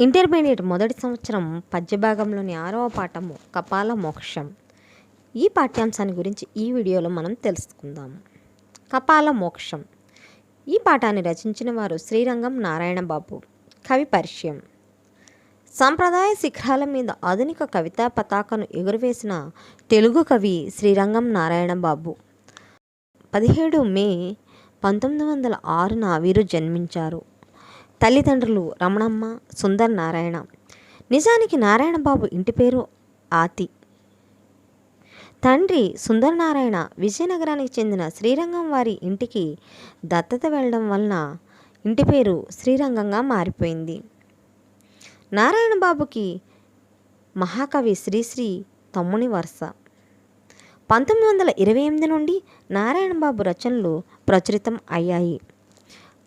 Intermediate మొదటి సంవత్సరం పద్యభాగంలోని ఆరవ పాఠము కపాల మోక్షం. ఈ పాఠ్యాంశాన్ని గురించి ఈ వీడియోలో మనం తెలుసుకుందాం. కపాల మోక్షం. ఈ పాఠాన్ని రచించిన వారు శ్రీరంగం నారాయణ బాబు కవి పరిచయం. సాంప్రదాయ శిఖరాల మీద ఆధునిక కవితా పతాకను ఎగురవేసిన తెలుగు కవి శ్రీరంగం నారాయణ బాబు పదిహేడు మే పంతొమ్మిది వందల ఆరున వీరు జన్మించారు. తల్లిదండ్రులు రమణమ్మ సుందర్ నారాయణ. నిజానికి నారాయణ బాబు ఇంటి పేరు ఆతి. తండ్రి సుందర్ నారాయణ విజయనగరానికి చెందిన శ్రీరంగం వారి ఇంటికి దత్తత వెళ్ళడం వలన ఇంటి పేరు శ్రీరంగంగా మారిపోయింది. నారాయణ బాబుకి మహాకవి శ్రీశ్రీ తమ్ముని వరుస. పంతొమ్మిది వందల ఇరవై ఎనిమిది నుండి నారాయణ బాబు రచనలు ప్రచురితం అయ్యాయి.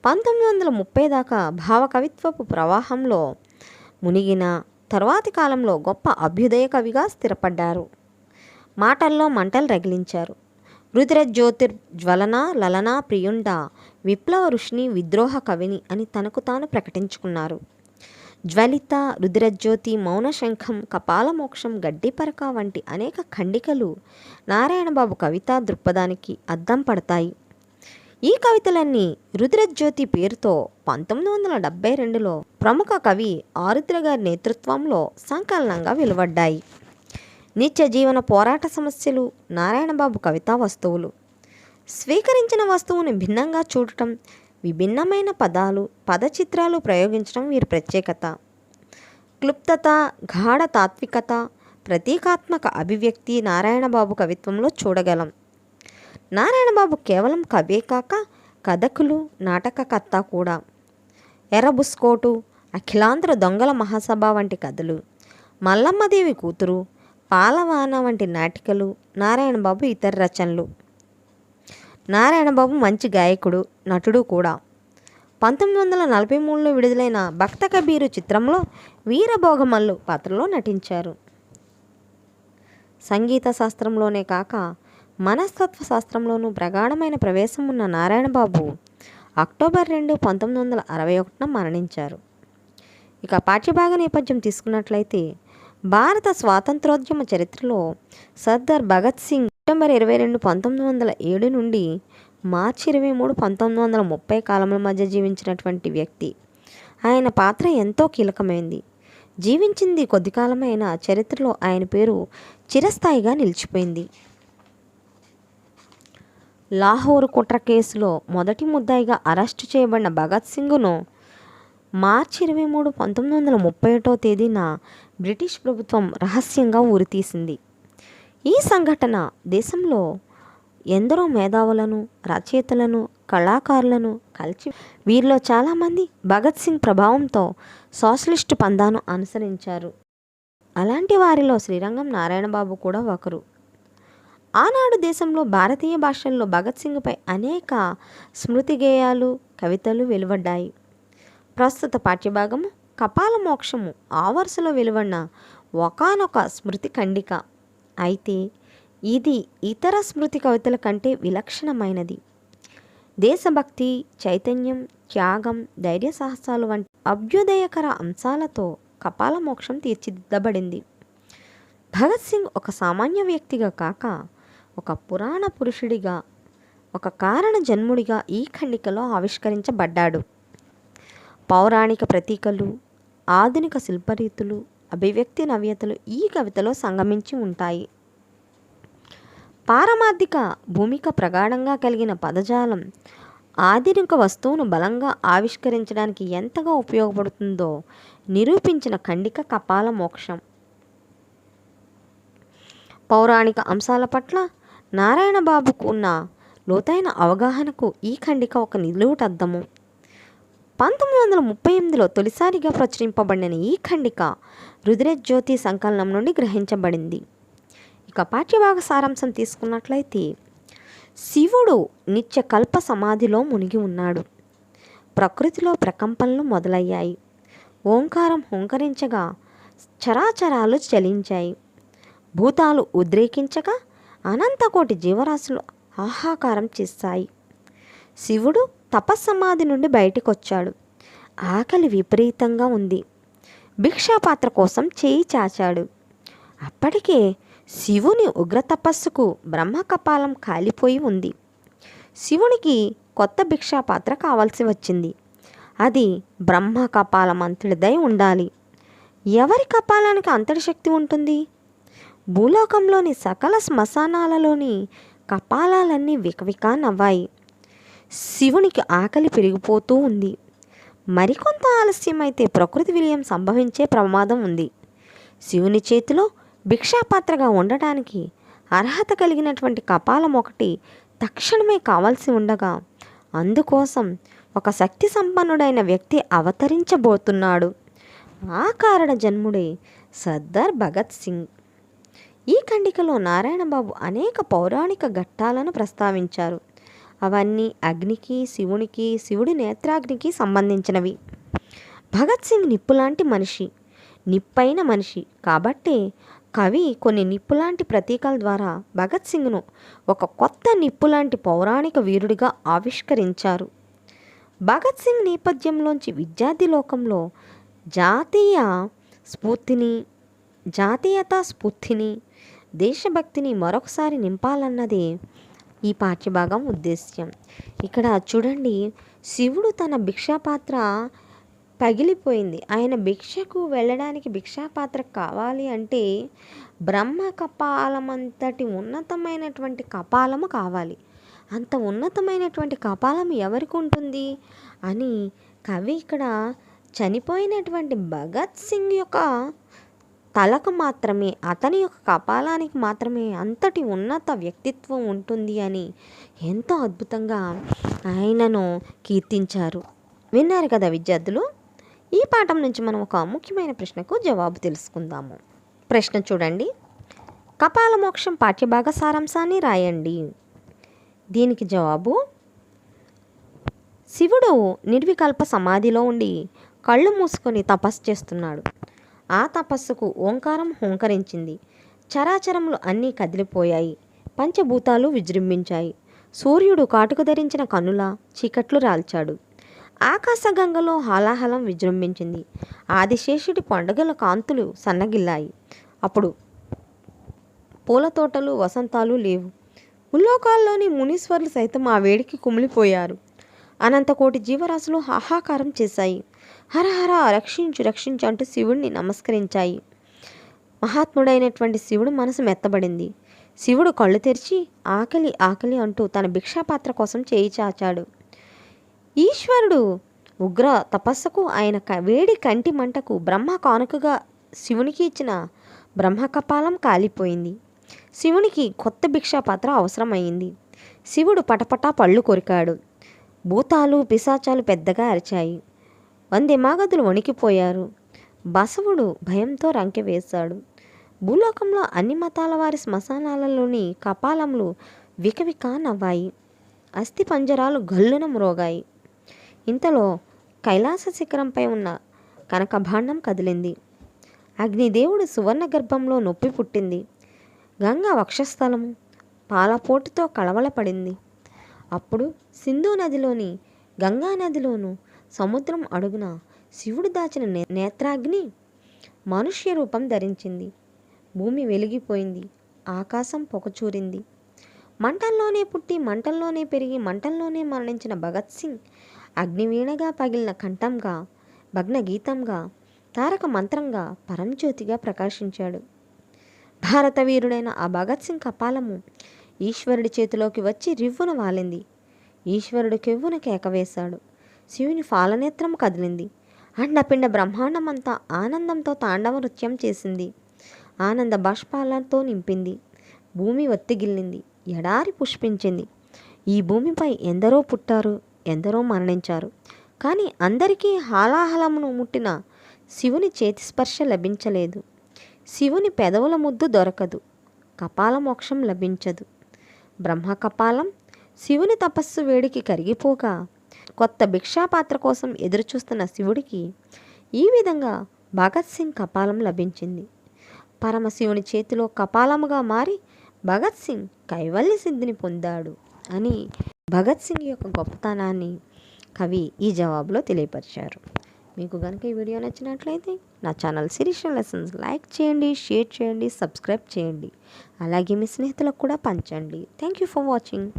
పంతొమ్మిది వందల ముప్పై దాకా భావకవిత్వపు ప్రవాహంలో మునిగిన తర్వాతి కాలంలో గొప్ప అభ్యుదయ కవిగా స్థిరపడ్డారు. మాటల్లో మంటలు రగిలించారు. రుద్ర జ్యోతిర్ జ్వలన లలన ప్రియుండ విప్లవ ఋషిని విద్రోహ కవిని అని తనకు తాను ప్రకటించుకున్నారు. జ్వలిత రుద్రజ్యోతి మౌనశంఖం కపాలమోక్షం గడ్డిపరక వంటి అనేక ఖండికలు నారాయణబాబు కవితా దృక్పథానికి అద్దం పడతాయి. ఈ కవితలన్నీ రుద్రజ్యోతి పేరుతో పంతొమ్మిది వందల డెబ్బై రెండులో ప్రముఖ కవి ఆరుద్ర గారి నేతృత్వంలో సంకలనంగా వెలువడ్డాయి. నిత్య జీవన పోరాట సమస్యలు నారాయణబాబు కవితా వస్తువులు స్వీకరించిన వస్తువుని భిన్నంగా చూడటం విభిన్నమైన పదాలు పదచిత్రాలు ప్రయోగించడం వీరి ప్రత్యేకత. క్లుప్తత గాఢ తాత్వికత ప్రతీకాత్మక అభివ్యక్తి నారాయణబాబు కవిత్వంలో చూడగలం. నారాయణబాబు కేవలం కవే కాక కథకులు నాటకకర్త కూడా. ఎర్రబుస్కోటు అఖిలాంధ్ర దొంగల మహాసభ వంటి కథలు మల్లమ్మదేవి కూతురు పాలవాన వంటి నాటికలు నారాయణబాబు ఇతర రచనలు. నారాయణబాబు మంచి గాయకుడు నటుడు కూడా. పంతొమ్మిది వందల నలభై మూడులో విడుదలైన భక్త కబీరు చిత్రంలో వీరభోగమల్లు పాత్రలో నటించారు. సంగీత శాస్త్రంలోనే కాక మనస్తత్వ శాస్త్రంలోనూ ప్రగాఢమైన ప్రవేశం ఉన్న నారాయణబాబు అక్టోబర్ రెండు పంతొమ్మిది వందల అరవై ఒకటిన మరణించారు. ఇక పాఠ్యభాగ నేపథ్యం తీసుకున్నట్లయితే భారత స్వాతంత్రోద్యమ చరిత్రలో సర్దార్ భగత్ సింగ్ సెప్టెంబర్ ఇరవై రెండు పంతొమ్మిది వందల ఏడు నుండి మార్చి ఇరవై మూడు పంతొమ్మిది వందల ముప్పై కాలముల మధ్య జీవించినటువంటి వ్యక్తి. ఆయన పాత్ర ఎంతో కీలకమైంది. జీవించింది కొద్ది కాలమైన చరిత్రలో ఆయన పేరు చిరస్థాయిగా నిలిచిపోయింది. లాహోర్ కుట్ర కేసులో మొదటి ముద్దాయిగా అరెస్టు చేయబడిన భగత్ సింగ్ను మార్చి ఇరవై మూడు పంతొమ్మిది వందల ముప్పై ఒకటో తేదీన బ్రిటిష్ ప్రభుత్వం రహస్యంగా ఉరితీసింది ఈ సంఘటన దేశంలో ఎందరో మేధావులను రచయితలను కళాకారులను కలిసి వీరిలో చాలామంది భగత్ సింగ్ ప్రభావంతో సోషలిస్టు పందాను అనుసరించారు. అలాంటి వారిలో శ్రీరంగం నారాయణబాబు కూడా ఒకరు. ఆనాడు దేశంలో భారతీయ భాషల్లో భగత్ సింగ్పై అనేక స్మృతి గేయాలు కవితలు వెలువడ్డాయి. ప్రస్తుత పాఠ్యభాగము కపాల మోక్షము ఆ వరుసలో వెలువడిన ఒకనొక స్మృతి ఖండిక. అయితే ఇది ఇతర స్మృతి కవితల కంటే విలక్షణమైనది. దేశభక్తి చైతన్యం త్యాగం ధైర్య సాహసాలు వంటి అభ్యుదయకర అంశాలతో కపాల మోక్షం తీర్చిదిద్దబడింది. భగత్ సింగ్ ఒక సామాన్య వ్యక్తిగా కాక ఒక పురాణ పురుషుడిగా ఒక కారణ జన్ముడిగా ఈ ఖండికలో ఆవిష్కరించబడ్డాడు. పౌరాణిక ప్రతీకలు ఆధునిక శిల్పరీతులు అభివ్యక్తి నవ్యతలు ఈ కవితలో సంగమించి ఉంటాయి. పారమార్థిక భూమిక ప్రగాఢంగా కలిగిన పదజాలం ఆధునిక వస్తువును బలంగా ఆవిష్కరించడానికి ఎంతగా ఉపయోగపడుతుందో నిరూపించిన ఖండిక కపాల మోక్షం. పౌరాణిక అంశాల పట్ల నారాయణబాబుకు ఉన్న లోతైన అవగాహనకు ఈ ఖండిక ఒక నిలువుటద్దము పంతొమ్మిది వందల ముప్పై ఎనిమిదిలో తొలిసారిగా ప్రచురింపబడిన ఈ ఖండిక రుద్రజ్యోతి సంకలనం నుండి గ్రహించబడింది. ఇక పాఠ్యభాగ సారాంశం తీసుకున్నట్లయితే శివుడు నిత్య కల్ప సమాధిలో మునిగి ఉన్నాడు. ప్రకృతిలో ప్రకంపనలు మొదలయ్యాయి. ఓంకారం హుంకరించగా చరాచరాలు చలించాయి. భూతాలు ఉద్రేకించగా అనంతకోటి జీవరాశులు ఆహాకారం చేస్తాయి. శివుడు తపస్సమాధి నుండి బయటికొచ్చాడు. ఆకలి విపరీతంగా ఉంది. భిక్షాపాత్ర కోసం చేయి చాచాడు. అప్పటికే శివుని ఉగ్ర తపస్సుకు బ్రహ్మ కపాలం కాలిపోయి ఉంది. శివునికి కొత్త భిక్షాపాత్ర కావాల్సి వచ్చింది. అది బ్రహ్మ అంతటిదై ఉండాలి. ఎవరి కపాలానికి అంతటి శక్తి ఉంటుంది? భూలోకంలోని సకల శ్మశానాలలోని కపాలాలన్నీ వికవికా నవ్వాయి. శివునికి ఆకలి పెరిగిపోతూ ఉంది. మరికొంత ఆలస్యమైతే ప్రకృతి విలయం సంభవించే ప్రమాదం ఉంది. శివుని చేతిలో భిక్షాపాత్రగా ఉండటానికి అర్హత కలిగినటువంటి కపాలం ఒకటి తక్షణమే కావాల్సి ఉండగా అందుకోసం ఒక శక్తి సంపన్నుడైన వ్యక్తి అవతరించబోతున్నాడు. ఆ కారణ జన్ముడే సర్దార్ భగత్ సింగ్. ఈ ఖండికలో నారాయణబాబు అనేక పౌరాణిక ఘట్టాలను ప్రస్తావించారు. అవన్నీ అగ్నికి శివునికి శివుడి నేత్రాగ్నికి సంబంధించినవి. భగత్ సింగ్ నిప్పులాంటి మనిషి నిప్పైన మనిషి కాబట్టే కవి కొన్ని నిప్పులాంటి ప్రతీకల ద్వారా భగత్ సింగ్ను ఒక కొత్త నిప్పులాంటి పౌరాణిక వీరుడిగా ఆవిష్కరించారు. భగత్ సింగ్ నేపథ్యంలోంచి విద్యార్థి లోకంలో జాతీయ స్ఫూర్తిని జాతీయతా స్ఫూర్తిని దేశభక్తిని మరొకసారి నింపాలన్నదే ఈ పాఠ్యభాగం ఉద్దేశ్యం. ఇక్కడ చూడండి శివుడు తన భిక్షాపాత్ర పగిలిపోయింది. ఆయన భిక్షకు వెళ్ళడానికి భిక్షాపాత్ర కావాలి అంటే బ్రహ్మ కపాలమంతటి ఉన్నతమైనటువంటి కపాలము కావాలి. అంత ఉన్నతమైనటువంటి కపాలం ఎవరికి ఉంటుంది? అని కవి ఇక్కడ చనిపోయినటువంటి భగత్ సింగ్ యొక్క తలకు మాత్రమే అతని యొక్క కపాలానికి మాత్రమే అంతటి ఉన్నత వ్యక్తిత్వం ఉంటుంది అని ఎంతో అద్భుతంగా ఆయనను కీర్తించారు. విన్నారు కదా విద్యార్థులు? ఈ పాఠం నుంచి మనం ఒక ముఖ్యమైన ప్రశ్నకు జవాబు తెలుసుకుందాము. ప్రశ్న చూడండి. కపాల మోక్షం పాఠ్యభాగ సారాంశాన్ని రాయండి. దీనికి జవాబు శివుడు నిర్వికల్ప సమాధిలో ఉండి కళ్ళు మూసుకొని తపస్సు చేస్తున్నాడు. ఆ తపస్సుకు ఓంకారం హోంకరించింది. చరాచరములు అన్నీ కదిలిపోయాయి. పంచభూతాలు విజృంభించాయి. సూర్యుడు కాటుకు ధరించిన కనుల చీకట్లు రాల్చాడు. ఆకాశగంగలో హాలాహలం విజృంభించింది. ఆదిశేషుడి పండుగల కాంతులు సన్నగిల్లాయి. అప్పుడు పూల తోటలు వసంతాలు లేవు. ముల్లోకాల్లోని మునీశ్వర్లు సైతం ఆ వేడికి కుమిలిపోయారు. అనంతకోటి జీవరాశులు హాహాకారం చేశాయి. హరహర రక్షించు రక్షించు అంటూ శివుడిని నమస్కరించాయి. మహాత్ముడైనటువంటి శివుడు మనసు మెత్తబడింది. శివుడు కళ్ళు తెరిచి ఆకలి ఆకలి అంటూ తన భిక్షాపాత్ర కోసం చేయి చాచాడు. ఈశ్వరుడు ఉగ్ర తపస్సుకు ఆయన క- వేడి కంటి మంటకు బ్రహ్మ కానుకగా శివునికి ఇచ్చిన బ్రహ్మ కపాలం కాలిపోయింది. శివునికి కొత్త భిక్షాపాత్ర అవసరమైంది. శివుడు పటపటా పళ్ళు కొరికాడు. భూతాలు పిశాచాలు పెద్దగా అరిచాయి. వందే మాగదులు వణికిపోయారు. బసవుడు భయంతో రంకె వేశాడు. భూలోకంలో అన్ని మతాల వారి శ్మశానాలలోని కపాలములు వికవికా నవ్వాయి. అస్థి పంజరాలు గల్లున మ్రోగాయి ఇంతలో కైలాస శిఖరంపై ఉన్న కనకభాండం కదిలింది. అగ్నిదేవుడు సువర్ణ గర్భంలో నొప్పి పుట్టింది. గంగా వక్షస్థలము పాలపోటుతో కళవళపడింది. అప్పుడు సింధు నదిలోని గంగానదిలోను సముద్రం అడుగున శివుడు దాచిన నేత్రాగ్ని మనుష్య రూపం ధరించింది. భూమి వెలిగిపోయింది. ఆకాశం పొగచూరింది. మంటల్లోనే పుట్టి మంటల్లోనే పెరిగి మంటల్లోనే మరణించిన భగత్ సింగ్ అగ్నివీణగా పగిలిన కంఠంగా భగ్నగీతంగా తారక మంత్రంగా పరంజ్యోతిగా ప్రకాశించాడు. భారత వీరుడైన ఆ భగత్ సింగ్ కపాలము ఈశ్వరుడి చేతిలోకి వచ్చి రివ్వున వాలింది. ఈశ్వరుడు కెవ్వున కేకవేశాడు శివుని ఫాలనేత్రం కదిలింది. అండపిండ బ్రహ్మాండమంతా ఆనందంతో తాండవ నృత్యం చేసింది. ఆనంద బాష్పాలతో నింపింది. భూమి ఒత్తిగిల్లింది. ఎడారి పుష్పించింది. ఈ భూమిపై ఎందరో పుట్టారు ఎందరో మరణించారు. కానీ అందరికీ హాలాహలమును ముట్టిన శివుని చేతి స్పర్శ లభించలేదు. శివుని పెదవుల ముద్దు దొరకదు. కపాల మోక్షం లభించదు. బ్రహ్మ కపాలం శివుని తపస్సు వేడికి కరిగిపోగా కొత్త భిక్షాపాత్ర కోసం ఎదురుచూస్తున్న శివుడికి ఈ విధంగా భగత్ సింగ్ కపాలం లభించింది. పరమశివుని చేతిలో కపాలముగా మారి భగత్ సింగ్ కైవల్య సిద్ధిని పొందాడు అని భగత్ సింగ్ యొక్క గొప్పతనాన్ని కవి ఈ జవాబులో తెలియపరిచారు. మీకు కనుక ఈ వీడియో నచ్చినట్లయితే నా ఛానల్ సిరీషన్ లెసన్స్ లైక్ చేయండి షేర్ చేయండి సబ్స్క్రైబ్ చేయండి. అలాగే మీ స్నేహితులకు కూడా పంచండి. Thank you for watching.